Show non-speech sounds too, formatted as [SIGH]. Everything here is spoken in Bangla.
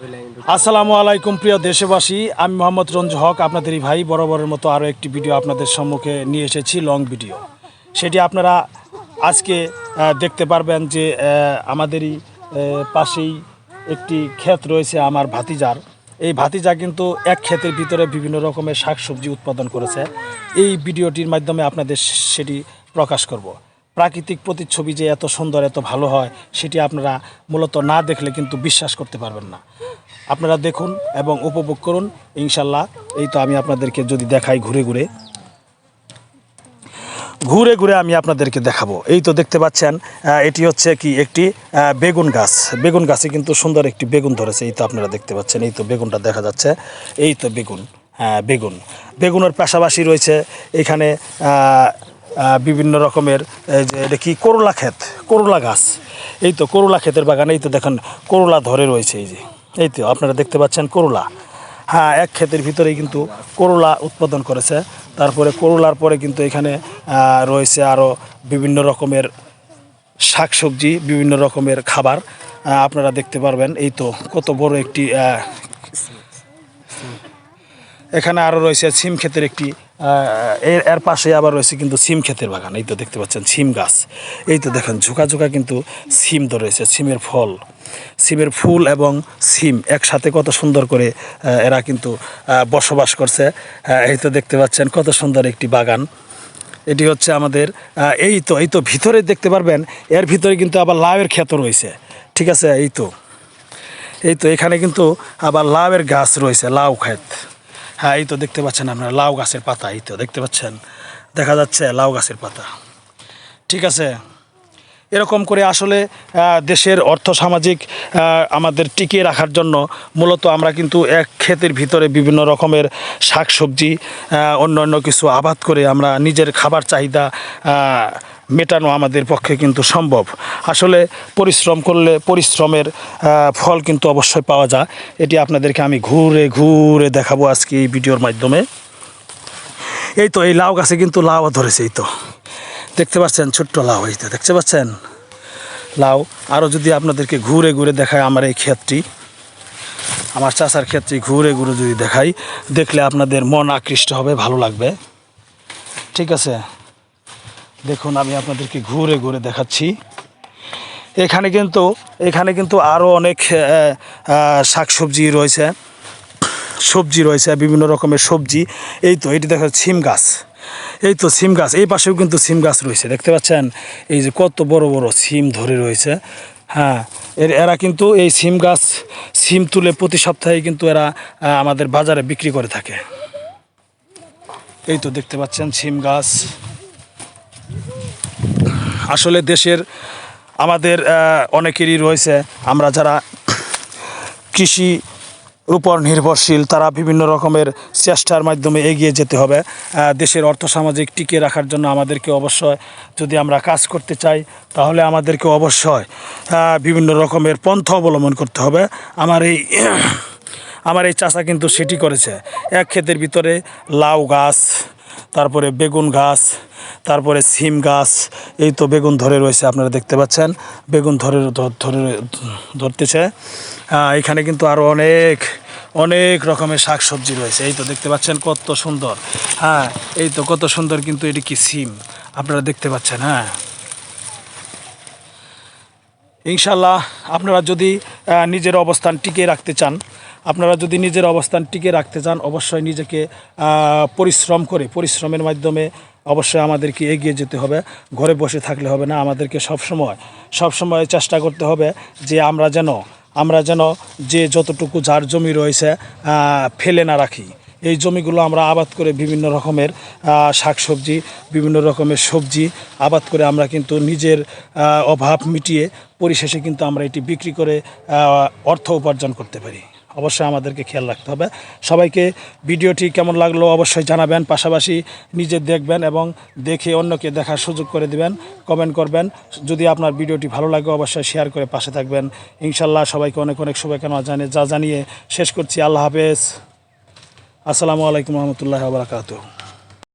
আসসালামু আলাইকুম, প্রিয় দেশবাসী। আমি মোহাম্মদ রঞ্জু হক, আপনাদেরই ভাই। বরাবরের মতো আরও একটি ভিডিও আপনাদের সম্মুখে নিয়ে এসেছি, লং ভিডিও। সেটি আপনারা আজকে দেখতে পারবেন যে আমাদেরই পাশেই একটি ক্ষেত রয়েছে আমার ভাতিজার। এই ভাতিজা কিন্তু এক ক্ষেতের ভিতরে বিভিন্ন রকমের শাকসবজি উৎপাদন করেছে। এই ভিডিওটির মাধ্যমে আপনাদের সেটি প্রকাশ করব। প্রাকৃতিক প্রতিচ্ছবি যে এত সুন্দর, এত ভালো হয়, সেটি আপনারা মূলত না দেখলে কিন্তু বিশ্বাস করতে পারবেন না। আপনারা দেখুন এবং উপভোগ করুন ইনশাল্লাহ এই তো আমি আপনাদেরকে যদি দেখাই ঘুরে ঘুরে। ঘুরে ঘুরে আমি আপনাদেরকে দেখাবো। এই তো দেখতে পাচ্ছেন এটি হচ্ছে কি একটি বেগুন গাছ। বেগুন গাছে কিন্তু সুন্দর একটি বেগুন ধরেছে, এই তো আপনারা দেখতে পাচ্ছেন, এই তো বেগুনটা দেখা যাচ্ছে। এই তো বেগুন হ্যাঁ বেগুন। বেগুনের পাশাপাশি রয়েছে এখানে বিভিন্ন রকমের যে এটা কি করলা ক্ষেত? করলা গাছ। এই তো করলা ক্ষেতের বাগানে, এই তো দেখেন করলা ধরে রয়েছে, এই যে। এই তো আপনারা দেখতে পাচ্ছেন করলা। হ্যাঁ এক ক্ষেতের ভিতরেই কিন্তু করলা উৎপাদন করেছে। তারপরে করলার পরে কিন্তু এখানে রয়েছে আরও বিভিন্ন রকমের শাকসবজি, বিভিন্ন রকমের খাবার। আপনারা দেখতে পারবেন, এই তো কত বড় একটি এখানে আরও রয়েছে সিম ক্ষেতের একটি এর এর পাশে আবার রয়েছে কিন্তু সিম ক্ষেতের বাগান। এই তো দেখতে পাচ্ছেন, সিম গাছ। এই তো দেখেন, ঝুঁকা ঝুঁকা কিন্তু সিম তো রয়েছে, সিমের ফল। সিমের ফুল এবং সিম একসাথে কত সুন্দর করে এরা কিন্তু বসবাস করছে। এই তো দেখতে পাচ্ছেন, কত সুন্দর একটি বাগান। এটি হচ্ছে আমাদের এই তো এই তো ভিতরে দেখতে পারবেন, এর ভিতরে কিন্তু আবার লাউয়ের ক্ষেত রয়েছে। ঠিক আছে, এই তো। এই তো, এখানে কিন্তু আবার লাউয়ের গাছ রয়েছে, লাউ ক্ষেত। হ্যাঁ এই তো দেখতে পাচ্ছেন আপনারা, লাউ গাছের পাতা, এই তো দেখতে পাচ্ছেন। দেখা যাচ্ছে লাউ গাছের পাতা। ঠিক আছে? এরকম করে আসলে দেশের অর্থ সামাজিক আমাদের টিকিয়ে রাখার জন্য মূলত আমরা কিন্তু এক ক্ষেতের ভিতরে বিভিন্ন রকমের শাক সবজি অন্য অন্য কিছু আবাদ করে আমরা নিজের খাবার চাহিদা মেটানো আমাদের পক্ষে কিন্তু সম্ভব। আসলে পরিশ্রম করলে পরিশ্রমের ফল কিন্তু অবশ্যই পাওয়া যায়। এটি আপনাদেরকে আমি ঘুরে ঘুরে দেখাবো আজকে এই ভিডিওর মাধ্যমে। এই তো, এই লাউ গাছে কিন্তু লাউ ধরেছে, এই তো। দেখতে পাচ্ছেন ছোট্ট লাউ তো দেখতে পাচ্ছেন? লাউ আরও যদি আপনাদেরকে ঘুরে ঘুরে দেখায় আমার এই ক্ষেতটি, আমার চাষার ক্ষেত্রে ঘুরে ঘুরে যদি দেখাই, দেখলে আপনাদের মন আকৃষ্ট হবে, ভালো লাগবে। ঠিক আছে? দেখুন, আমি আপনাদেরকে ঘুরে ঘুরে দেখাচ্ছি। এখানে কিন্তু এখানে কিন্তু আরও অনেক শাকসবজি রয়েছে। সবজি রয়েছে, বিভিন্ন রকমের সবজি। এই তো, এটি দেখা সিম গাছ। এই তো সিম গাছ, এই পাশেও কিন্তু সিম গাছ রয়েছে, দেখতে পাচ্ছেন? এই যে কত বড় বড় সিম ধরে রয়েছে। হ্যাঁ এর, এরা কিন্তু এই সিম গাছ, সিম তুলে প্রতি সপ্তাহে কিন্তু এরা আমাদের বাজারে বিক্রি করে থাকে। এই তো দেখতে পাচ্ছেন সিম গাছ। আসলে দেশের, আমাদের অনেকেরই রয়েছে। আমরা যারা কৃষি উপর নির্ভরশীল, তারা বিভিন্ন রকমের চেষ্টার মাধ্যমে এগিয়ে যেতে হবে। দেশের অর্থসামাজিক টিকিয়ে রাখার জন্য আমাদেরকে অবশ্যই যদি আমরা কাজ করতে চাই, তাহলে আমাদেরকে অবশ্যই বিভিন্ন রকমের পন্থা অবলম্বন করতে হবে। আমার এই [CLEARS THROAT] আমার এই চাষা কিন্তু সেটি করেছে। এক ক্ষেতের ভিতরে লাউ গাছ, তারপরে বেগুন গাছ তারপরে সিম গাছ, এই তো বেগুন ধরে রয়েছে, আপনারা দেখতে পাচ্ছেন। বেগুন ধরে ধরে ধরতেছে। এখানে কিন্তু আরও অনেক অনেক রকমের শাক সবজি রয়েছে। এই তো দেখতে পাচ্ছেন কত সুন্দর। হ্যাঁ এই তো কত সুন্দর কিন্তু এটি কি সিম, আপনারা দেখতে পাচ্ছেন হ্যাঁ। ইনশাল্লাহ আপনারা যদি নিজের অবস্থান টিকে রাখতে চান, আপনারা যদি নিজের অবস্থান টিকে রাখতে চান, অবশ্যই নিজেকে পরিশ্রম করে, পরিশ্রমের মাধ্যমে অবশ্যই আমাদেরকে এগিয়ে যেতে হবে, ঘরে বসে থাকলে হবে না। আমাদেরকে সবসময় সবসময় চেষ্টা করতে হবে যে আমরা যেন আমরা যেন যে যতটুকু যার জমি রয়েছে ফেলে না রাখি। এই জমিগুলো আমরা আবাদ করে বিভিন্ন রকমের শাকসবজি, বিভিন্ন রকমের সবজি আবাদ করে আমরা কিন্তু নিজের অভাব মিটিয়ে পরিশেষে কিন্তু আমরা এটি বিক্রি করে অর্থ উপার্জন করতে পারি। অবশ্যই আমাদেরকে খেয়াল রাখতে হবে। সবাইকে ভিডিওটি কেমন লাগল অবশ্যই জানাবেন, পাশাপাশি নিজে দেখবেন এবং দেখে অন্যকে দেখার সুযোগ করে দিবেন কমেন্ট করবেন। যদি আপনার ভিডিওটি ভালো লাগে অবশ্যই শেয়ার করে পাশে থাকবেন। ইনশাল্লাহ সবাইকে অনেক অনেক শুভকামনা জানিয়ে, যা জানিয়ে শেষ করছি। আল্লাহ হাফেজ। আসসালামু আলাইকুম রহমতুল্লাহ বারকাতুহ।